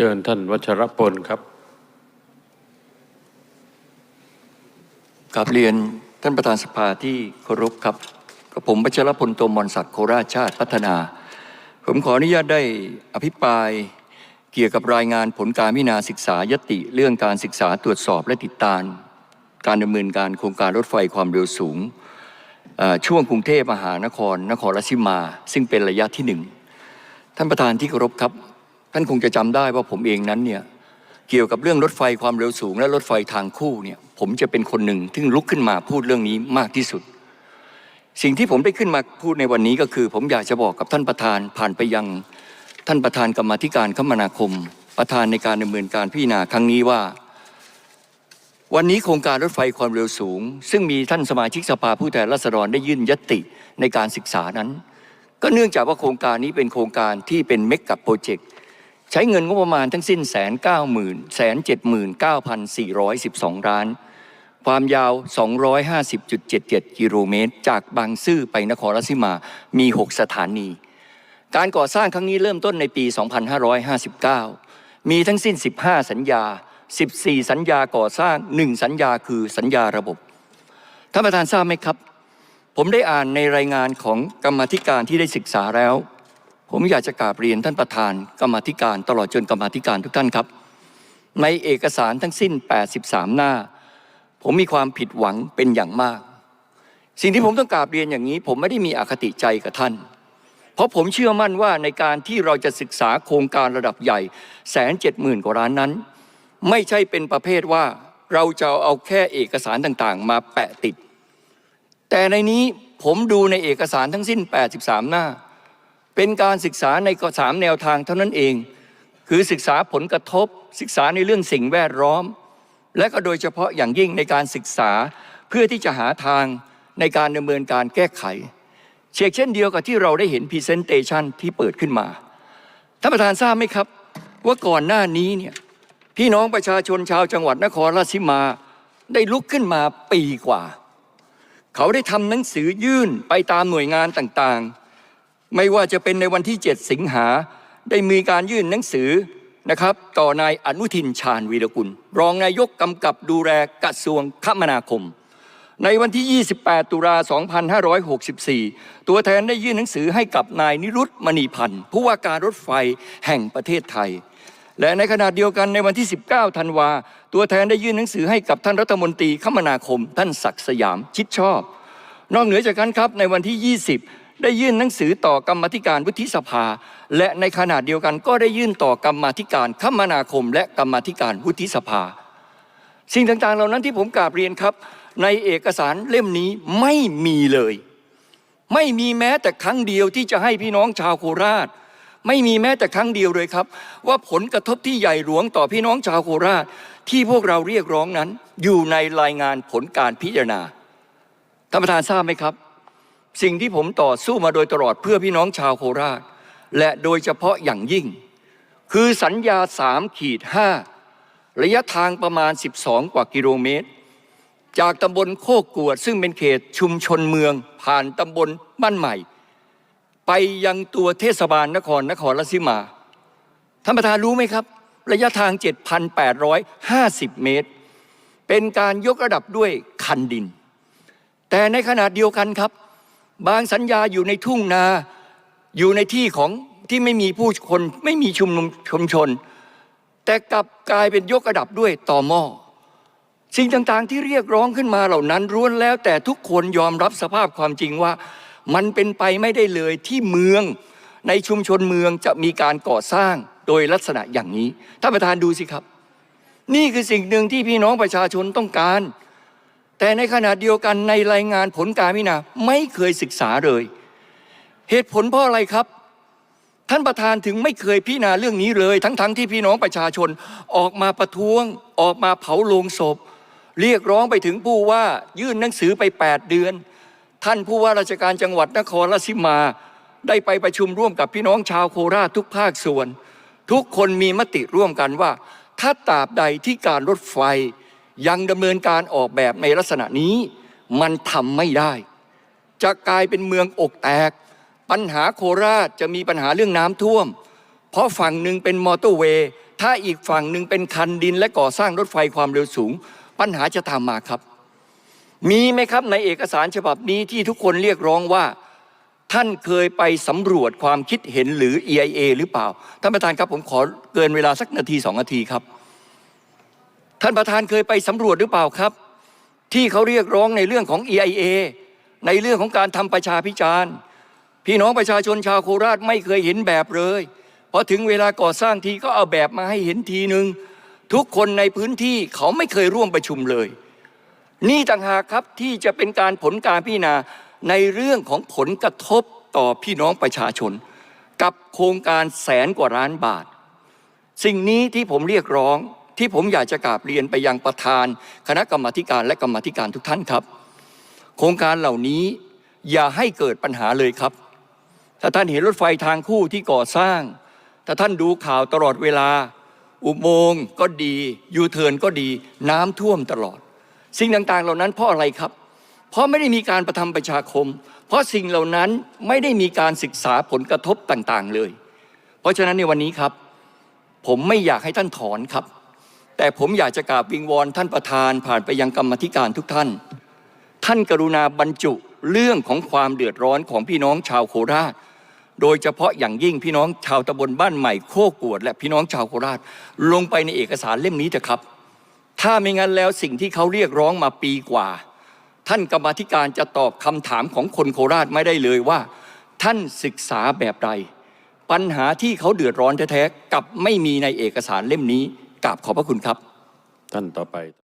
เชิญท่านวัชรพลครับกราบเรียนท่านประธานสภาที่เคารพครับกับผมวัชรพลโตมรศักดิ์โคราชชาติพัฒนา ผมขออนุญาตได้อภิปรายเกี่ยวกับรายงานผลการพิจารณาศึกษายติ เรื่องการศึกษาตรวจสอบและติดตาม การดำเนินการโครงการรถไฟความเร็วสูง ช่วงกรุงเทพมหานคร นครราชสีมา ซึ่งเป็นระยะที่หนึ่งท่านประธานที่เคารพครับ ท่านคงจะจำได้ว่าผมเองนั้นเนี่ยเกี่ยวกับเรื่องรถไฟความเร็วสูง และรถไฟทางคู่เนี่ยผมจะเป็นคนหนึ่งที่ลุกขึ้นมาพูดเรื่องนี้มากที่สุด สิ่งที่ผมได้ขึ้นมาพูดในวันนี้ก็คือ ผมอยากจะบอกกับท่านประธานผ่านไปยัง ท่านประธานกรรมธิการคมนาคม ประธานในการดำเนินการพิจารณาครั้งนี้ว่า วันนี้โครงการรถไฟความเร็วสูง ซึ่งมีท่านสมาชิกสภาผู้แทนราษฎรได้ยื่นยติในการศึกษานั้น ก็เนื่องจากว่าโครงการนี้เป็นโครงการที่เป็นเมกะโปรเจกต์ ใช้เงินงบประมาณทั้งสิ้นแสนเก้าหมื่นแสนเจ็ดหมื่นเก้าพันสี่ร้อยสิบสองล้าน ความยาว 250.77 กิโลเมตร จากบางซื่อไปนครราชสีมามี 6 สถานี การก่อสร้างครั้งนี้เริ่มต้นในปี 2559 มีทั้งสิ้น 15 สัญญา 14 สัญญาก่อสร้าง 1 สัญญาคือสัญญาระบบ ท่านประธานทราบไหมครับ ผมได้อ่านในรายงานของกรรมธิการที่ได้ศึกษาแล้ว ผมอยากจะกราบเรียนท่านประธานกรรมธิการ ตลอดจนกรรมธิการทุกท่านครับ ในเอกสารทั้งสิ้น 83 หน้า ผมมีความผิดหวังเป็นอย่างมาก สิ่งที่ผมต้องกราบเรียนอย่างนี้ ผมไม่ได้มีอคติใจกับท่าน เพราะผมเชื่อมั่นว่าในการที่เราจะศึกษาโครงการระดับใหญ่แสนเจ็ดหมื่นกว่าล้านนั้น ไม่ใช่เป็นประเภทว่าเราจะเอาแค่เอกสารต่างๆ มาแปะติด แต่ในนี้ผมดูในเอกสารทั้งสิ้น 83 หน้า เป็นการศึกษาในสามแนวทางเท่านั้นเอง คือศึกษาผลกระทบ ศึกษาในเรื่องสิ่งแวดล้อม และก็โดยเฉพาะอย่างยิ่งในการศึกษาเพื่อที่จะหาทางในการดำเนินการแก้ไข เชกเช่นเดียวกับที่เราได้เห็นพรีเซนเตชันที่เปิดขึ้นมาท่านประธานทราบไหมครับ ว่าก่อนหน้านี้เนี่ยพี่น้องประชาชนชาวจังหวัดนครราชสีมาได้ลุกขึ้นมาปีกว่า เขาได้ทำหนังสือยื่นไปตามหน่วยงานต่างๆ ไม่ว่าจะเป็นในวันที่ 7 สิงหาได้มีการยื่นหนังสือนะครับ ต่อนายอนุทินชาญวีรกุล รองนายกกำกับดูแลกระทรวงคมนาคม ในวันที่ 28 ตุลา 2564 ตัวแทนได้ยื่นหนังสือให้กับนายนิรุตมณีพันธ์ผู้ว่าการรถไฟแห่งประเทศไทย และในขณะเดียวกันในวันที่ 19 ธันวา ตัวแทนได้ยื่นหนังสือให้กับท่านรัฐมนตรีคมนาคม ท่านศักดิ์สยามชิดชอบ นอกเหนือจากนั้นครับในวันที่ 20 ได้ยื่นหนังสือต่อกรรมธิการวุฒิสภา และในขณะเดียวกันก็ได้ยื่นต่อกรรมธิการคมนาคม และกรรมธิการวุฒิสภา สิ่งต่างๆ เหล่านั้นที่ผมกราบเรียนครับ ในเอกสารเล่มนี้ไม่มีเลย ไม่มีแม้แต่ครั้งเดียวที่จะให้พี่น้องชาวโคราช ไม่มีแม้แต่ครั้งเดียวเลยครับ ว่าผลกระทบที่ใหญ่หลวงต่อพี่น้องชาวโคราช ที่พวกเราเรียกร้องนั้น อยู่ในรายงานผลการพิจารณาท่านประธานทราบไหมครับ สิ่งที่ผมต่อสู้มาโดยตลอดเพื่อพี่น้องชาวโคราช และโดยเฉพาะอย่างยิ่ง คือสัญญา3ขีด5ระยะทางประมาณ 12 กว่ากิโลเมตร จากตำบลโคกกวด ซึ่งเป็นเขตชุมชนเมือง ผ่านตำบลบ้านใหม่ ไปยังตัวเทศบาลนครนครราชสีมาท่านประธานรู้ไหมครับ ระยะทาง 7,850 เมตร เป็นการยกระดับด้วยคันดิน แต่ในขณะเดียวกันครับ บางสัญญาอยู่ในทุ่งนาอยู่ในที่ของที่ไม่มีผู้คนไม่มีชุมนุมชุมชน แต่กลับกลายเป็นยกระดับด้วยต่อหม้อสิ่งต่างๆที่เรียกร้องขึ้นมาเหล่านั้นล้วนแล้ว แต่ทุกคนยอมรับสภาพความจริงว่า มันเป็นไปไม่ได้เลยที่เมืองในชุมชนเมืองจะมีการก่อสร้างโดยลักษณะอย่างนี้ท่านประธานดูสิครับ นี่คือสิ่งหนึ่งที่พี่น้องประชาชนต้องการ แต่ในขณะเดียวกันในรายงานผลการพิจารณาไม่เคยศึกษาเลย เหตุผลเพราะอะไรครับ ท่านประธานถึงไม่เคยพิจารณาเรื่องนี้เลย ทั้งๆทที่พี่น้องประชาชนออกมาประท้วง ออกมาเผาโลงศพ เรียกร้องไปถึงผู้ว่ายื่นหนังสือไป 8 เดือน ท่านผู้ว่าราชการจังหวัดนครราชสีมา ได้ไปประชุมร่วมกับพี่น้องชาวโคราชทุกภาคส่วน ทุกคนมีมติร่วมกันว่า ถ้าตราบใดที่การรถไฟ ยังดำเนินการออกแบบในลักษณะนี้ มันทำไม่ได้ จะกลายเป็นเมืองอกแตก ปัญหาโคราชจะมีปัญหาเรื่องน้ำท่วม เพราะฝั่งหนึ่งเป็นมอเตอร์เวย์ ถ้าอีกฝั่งหนึ่งเป็นคันดินและก่อสร้างรถไฟความเร็วสูง ปัญหาจะตามมาครับ มีไหมครับในเอกสารฉบับนี้ที่ทุกคนเรียกร้องว่าท่านเคยไปสำรวจความคิดเห็นหรือ EIA หรือเปล่า ท่านประธานครับผมขอเกินเวลาสักนาทีสองนาทีครับ ท่านประธานเคยไปสำรวจหรือเปล่าครับ ที่เขาเรียกร้องในเรื่องของ EIA ในเรื่องของการทำประชาพิจารณ์ พี่น้องประชาชนชาวโคราชไม่เคยเห็นแบบเลยพอถึงเวลาก่อสร้างทีก็เอาแบบมาให้เห็นทีหนึ่งทุกคนในพื้นที่เขาไม่เคยร่วมประชุมเลย นี่ต่างหากครับที่จะเป็นการผลการพิจารณาในเรื่องของผลกระทบต่อพี่น้องประชาชน กับโครงการแสนกว่าล้านบาท สิ่งนี้ที่ผมเรียกร้อง ที่ผมอยากจะกราบเรียนไปยังประธาน คณะกรรมาการและกรรมธิการทุกท่านครับ โครงการเหล่านี้อย่าให้เกิดปัญหาเลยครับ ถ้าท่านเห็นรถไฟทางคู่ที่ก่อสร้าง ถ้าท่านดูข่าวตลอดเวลา อุโมงค์ก็ดี ยูเทิร์นก็ดี น้ำท่วมตลอด สิ่งต่างๆเหล่านั้นเพราะอะไรครับ เพราะไม่ได้มีการประทำประชาคม เพราะสิ่งเหล่านั้นไม่ได้มีการศึกษาผลกระทบต่างๆเลย เพราะฉะนั้นในวันนี้ครับ ผมไม่อยากให้ท่านถอนครับ แต่ผมอยากจะกราบวิงวอนท่านประธานผ่านไปยังกรรมธิการทุกท่าน ท่านกรุณาบรรจุเรื่องของความเดือดร้อนของพี่น้องชาวโคราช โดยเฉพาะอย่างยิ่งพี่น้องชาวตำบลบ้านใหม่โคกวด และพี่น้องชาวโคราช ลงไปในเอกสารเล่มนี้เถอะครับ ถ้าไม่งั้นแล้วสิ่งที่เขาเรียกร้องมาปีกว่า ท่านกรรมธิการจะตอบคำถามของคนโคราชไม่ได้เลยว่า ท่านศึกษาแบบใดปัญหาที่เขาเดือดร้อนแท้ๆกับไม่มีในเอกสารเล่มนี้ กราบขอบพระคุณครับท่านต่อไป